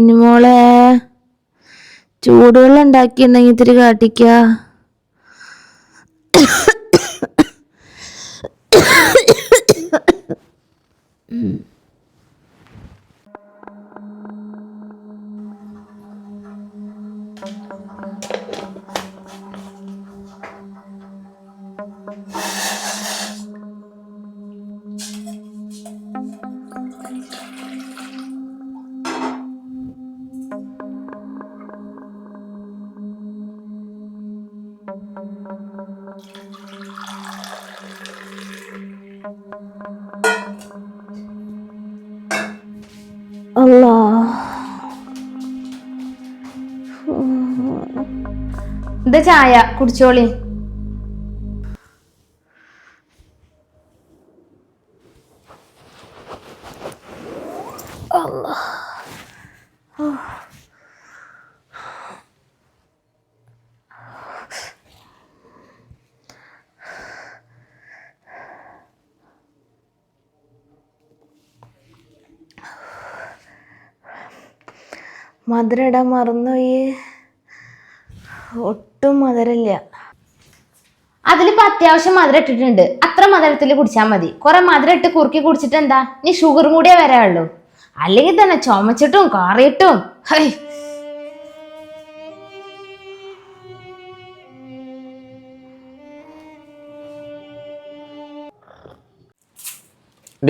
കുഞ്ഞുമോളെ ചൂടുവെള്ളം ഉണ്ടാക്കിയിട്ടുണ്ടെങ്കിൽ ഇത്തിരി കാട്ടിക്ക. ഇത് ചായ? കുടിച്ചോളി. മധുരട മറന്നുപോയി. ഒട്ടും മധുരമില്ല. അതിലിപ്പോ അത്യാവശ്യം മധുരം ഇട്ടിട്ടുണ്ട്. അത്ര മധുരത്തിൽ കുടിച്ചാൽ മതി. കുറെ മധുരം ഇട്ട് കുറുക്കി കുടിച്ചിട്ട് എന്താ? നീ ഷുഗറും കൂടിയേ വരാനുള്ളൂ അല്ലെങ്കിൽ തന്നെ ചുമച്ചിട്ടും കാറിയിട്ടും. ഹൈ.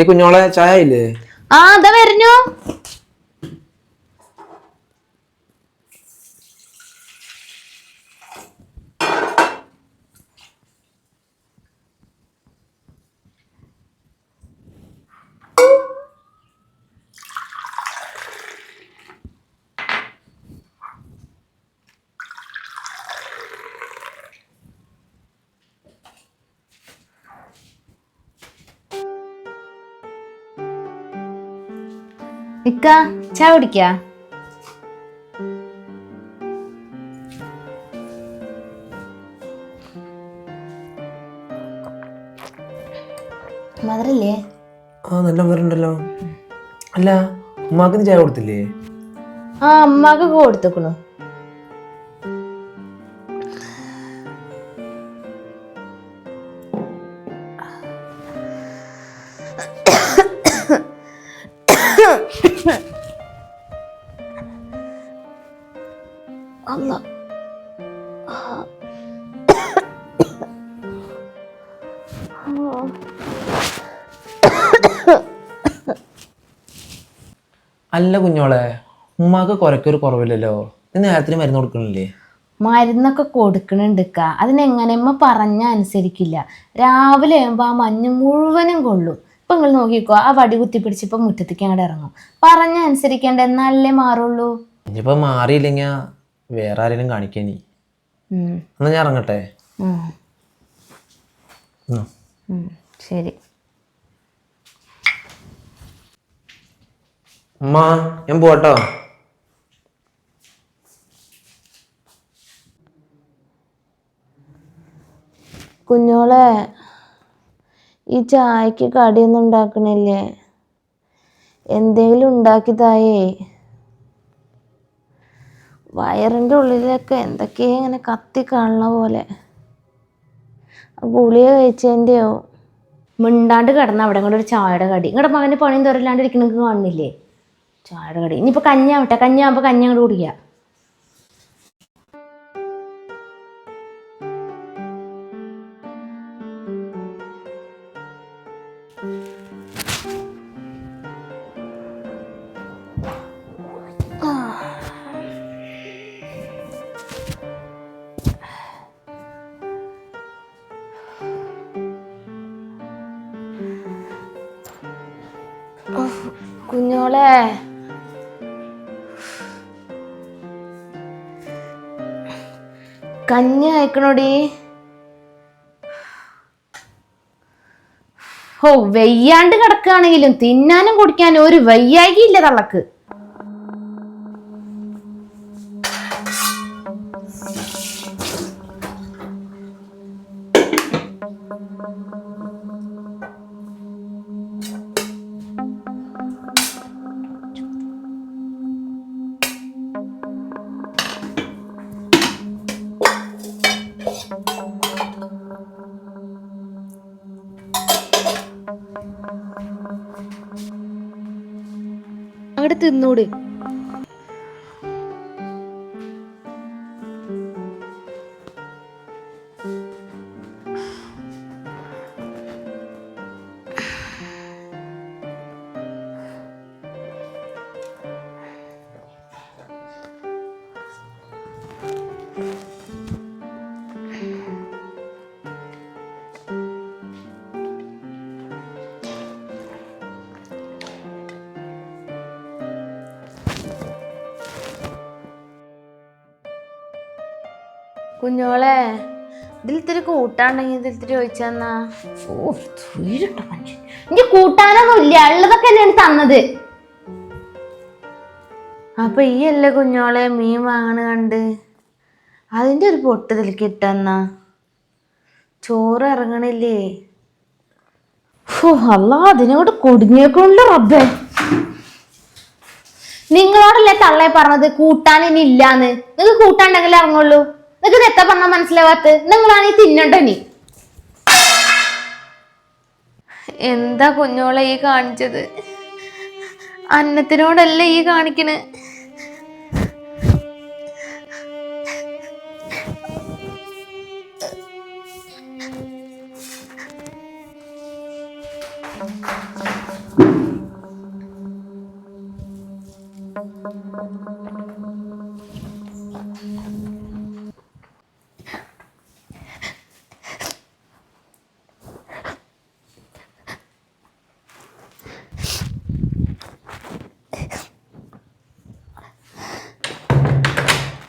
കുഞ്ഞോളെ ചായ ഇല്ലേ ആ അതാ വരുന്നു. ഇക്ക ചായ കുടിക്കാ? മധുരല്ലേ ആ നല്ല മധുരണ്ടല്ലോ അല്ല ഉമ്മാക്ക് ചായ കൊടുത്തില്ലേ? ആ അമ്മാക്ക് കൊടുത്തേക്കണു. അല്ല കുഞ്ഞോളെ ഉമ്മാക്ക് കുറയ്ക്കൊരു കുറവില്ലല്ലോ. ഇത് നേരത്തിന് മരുന്ന് കൊടുക്കണില്ലേ? മരുന്നൊക്കെ കൊടുക്കണുണ്ട് ഇക്ക അതിനെങ്ങനെ പറഞ്ഞ അനുസരിക്കില്ല. രാവിലെ ആകുമ്പോൾ ആ മഞ്ഞ് മുഴുവനും കൊള്ളും. ഇപ്പൊ നിങ്ങൾ നോക്കിക്കോ ആ വടി കുത്തി പിടിച്ച് ഇപ്പൊ മുറ്റത്തേക്ക് അങ്ങോട്ട് ഇറങ്ങും. പറഞ്ഞ അനുസരിക്കേണ്ട എന്നാലല്ലേ മാറുള്ളൂ? ഇനിയിപ്പോ മാറിയില്ലെങ്കിൽ വേറെ ആരെങ്കിലും എന്നാ ഞാൻ ഇറങ്ങട്ടെ? ഉം, ഉം. ഉം, ശരി. ഉമ്മ ഞാൻ പോട്ടോ കുഞ്ഞോളെ ഈ ചായക്ക് കടിയൊന്നും ഉണ്ടാക്കണില്ലേ? എന്തെങ്കിലും ഉണ്ടാക്കിയതായേ വയറിന്റെ ഉള്ളിലൊക്കെ എന്തൊക്കെയോ ഇങ്ങനെ കത്തി കാണുന്ന പോലെ. ആ ഗുളിക കഴിച്ചതിന്റെയോ മിണ്ടാണ്ട് കിടന്ന അവിടെ കൂടെ ഒരു ചായയുടെ കടി. ഇങ്ങടെ മകന് പണിയും തുറയില്ലാണ്ട് ഇരിക്കണക്ക് കാണുന്നില്ലേ? ചായയുടെ കടി ഇനിയിപ്പോ കഞ്ഞാവട്ടെ കഞ്ഞാകുമ്പോ കഞ്ഞ അങ്ങോട്ട് കുടിക്കുക കഞ്ഞി അയക്കണോടി? ഓ വെയ്യാണ്ട് കിടക്കുകയാണെങ്കിലും തിന്നാനും കുടിക്കാനും ഒരു വയ്യായികയില്ല തള്ളക്ക്. അങ്ങോട്ട് തിന്നൂട്. കുഞ്ഞോളെ ഇതിൽ ഇത്തിരി കൂട്ടാണ്ടെങ്കിൽ ഇതിൽ ഇത്തിരി ഒഴിച്ചെന്നാ? ഓ തൊഴിലുണ്ടോ മനുഷ്യൻ. എനിക്ക് കൂട്ടാനൊന്നും ഇല്ല ഉള്ളതൊക്കെ തന്നെയാണ് തന്നത്? അപ്പൊ ഈ അല്ലേ കുഞ്ഞോളെ മീൻ വാങ്ങണ കണ്ട് അതിന്റെ ഒരു പൊട്ട് ഇതിലേക്ക് ഇട്ടെന്നാ? ചോറ് ഇറങ്ങണില്ലേ? അല്ല അതിനോട് കൊടുങ്ങിയൊക്കെ റബ്ബേ. നിങ്ങളോടല്ലേ തള്ളേ പറഞ്ഞത് കൂട്ടാൻ ഇനി ഇല്ലാന്ന്. നിങ്ങൾക്ക് കൂട്ടാണ്ടെങ്കിലും ഇറങ്ങുള്ളൂ. നിങ്ങൾക്ക് എത്ര പറഞ്ഞാൽ മനസ്സിലാവാത്ത നിങ്ങളാണ് ഈ തിന്നണ്ട നീ എന്താ കുഞ്ഞോളെ ഈ കാണിച്ചത്? അന്നത്തിനോടല്ലേ ഈ കാണിക്കണ്?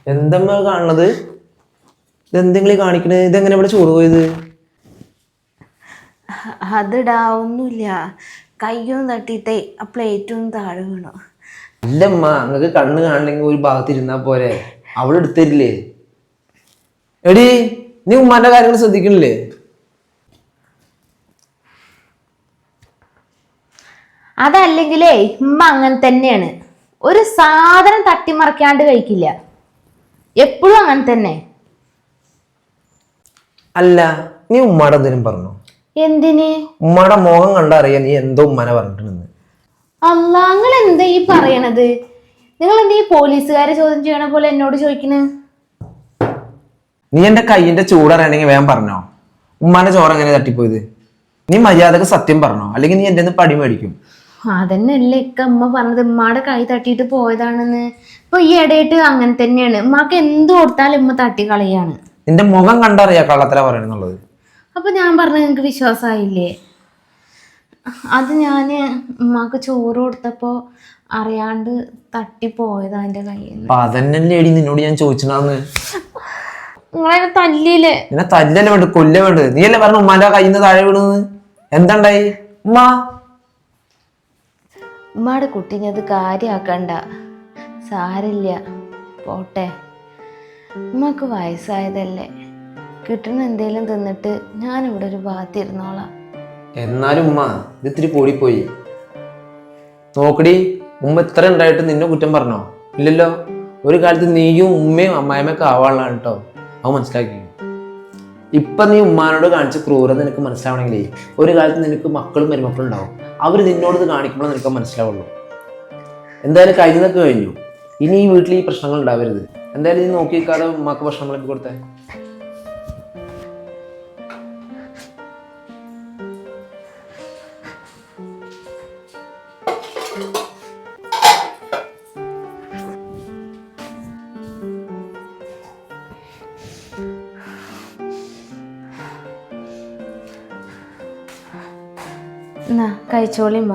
എന്തമ്മ കാണുന്നത് ഇതെന്തെങ്കിലും കാണിക്കണേ? ഇതെങ്ങനെ ഇവിടെ ചോറ് പോയത്? അതിടാ ഒന്നുമില്ല. കയ്യൊന്നും തട്ടിയിട്ടേ ആ പ്ലേറ്റും താഴെ വീണു. ഇല്ലമ്മ നിങ്ങൾക്ക് കണ്ണ് കാണണമെങ്കിൽ ഒരു ഭാഗത്ത് ഇരുന്നാ പോരെ. അവൾ എടുത്തരില്ലേ? എടി നീ ഉമ്മാന്റെ കാര്യങ്ങൾ ശ്രദ്ധിക്കണില്ലേ? അതല്ലെങ്കിലേ ഉമ്മ അങ്ങനെ തന്നെയാണ്. ഒരു സാധനം തട്ടിമറിക്കാണ്ട് കഴിക്കില്ല. എപ്പോഴും അങ്ങനെ തന്നെ. അല്ല നീ ഉമ്മാടെ എന്തിനും പറഞ്ഞു? എന്തിന്? ഉമ്മാടെ മോഹം കണ്ടറിയാൻ നീ എന്തോ ഉമ്മനെ പറഞ്ഞിട്ടുണ്ടെന്ന്. അല്ല നിങ്ങൾ എന്താ ഈ പറയണത്? നിങ്ങൾ എന്താ ഈ പോലീസുകാരെ ചോദ്യം ചെയ്യണ പോലെ എന്നോട് ചോദിക്കണ? നീ എന്റെ കൈയിന്റെ ചൂടറിയണെങ്കിൽ വേഗം പറഞ്ഞോ. ഉമ്മാന്റെ ചോറ് എങ്ങനെ തട്ടിപ്പോയത്? നീ മര്യാദയ്ക്ക് സത്യം പറഞ്ഞോ? അല്ലെങ്കിൽ നീ എന്റെ പടി മേടിക്കും. അതന്നെ അല്ലേ ഇക്ക അമ്മ പറഞ്ഞത്. ഉമ്മാടെ കൈ തട്ടിയിട്ട് പോയതാണെന്ന്. ഇപ്പൊ ഈ ഇടയിട്ട് അങ്ങനെ തന്നെയാണ്. ഉമ്മക്ക് എന്ത് കൊടുത്താലും ഉമ്മ തട്ടി കളയാണ്. നിന്റെ മുഖം കണ്ടറിയാ കള്ളത്തല പറയണെന്നുള്ളത്. അപ്പൊ ഞാൻ പറഞ്ഞു നിങ്ങക്ക് വിശ്വാസമായില്ലേ അത് ഞാൻ ഉമ്മാക്ക് ചോറ് കൊടുത്തപ്പോ അറിയാണ്ട് തട്ടി പോയതാ എന്റെ കയ്യിൽ നിന്ന് അപ്പൊ അതന്നെല്ലേ എടി നിന്നോട് ഞാൻ ചോദിച്ചിട്ടാന്ന് നിങ്ങളെ തല്ലിയില്ലേ? നിന്നെ തല്ലല്ലേ വേണ്ട കൊല്ല വേണ്ടത്? നീയല്ലേ പറഞ്ഞ ഉമ്മാന്റെ കയ്യിൽ നിന്ന് താഴെ വിടുന്നത് എന്താണ്ടായി? ഉമ്മ. ഉമ്മാടെ കുട്ടീനെ അത് കാര്യാക്കണ്ട. സാരില്ല. പോട്ടെ. ഉമ്മക്ക് വയസ്സായതല്ലേ. കിട്ടണ എന്തേലും തിന്നിട്ട് ഞാനിവിടെ ഒരു ഭാഗത്തിരുന്നോളാം എന്നാലും ഉമ്മ ഇത് ഇത്തിരി കൂടിപ്പോയി. നോക്കടി ഉമ്മ ഇത്ര ഉണ്ടായിട്ട് നിന്നെ കുറ്റം പറഞ്ഞോ? ഇല്ലല്ലോ. ഒരു കാലത്ത് നീയും ഉമ്മയും അമ്മായിമ്മയൊക്കെ ആവാനുള്ളതാണ് കേട്ടോ അവ മനസ്സിലാക്കി. ഇപ്പൊ നീ ഉമ്മാനോട് കാണിച്ച ക്രൂരത നിനക്ക് മനസ്സിലാവണമെങ്കിലേ ഒരു കാലത്ത് നിനക്ക് മക്കളും മരുമക്കളും ഉണ്ടാവും. അവർ നിന്നോട് ഇത് കാണിക്കുമ്പോൾ നിനക്ക് മനസ്സിലാവുള്ളൂ. എന്തായാലും കഴിഞ്ഞതൊക്കെ കഴിഞ്ഞു. ഇനി ഈ വീട്ടിൽ ഈ പ്രശ്നങ്ങൾ ഉണ്ടാവരുത്. എന്തായാലും നീ നോക്കി നിൽക്കാതെ ഉമ്മാക്ക് ഭക്ഷണം വിളമ്പി കൊടുത്തേ കഴിച്ചോളിമ്മ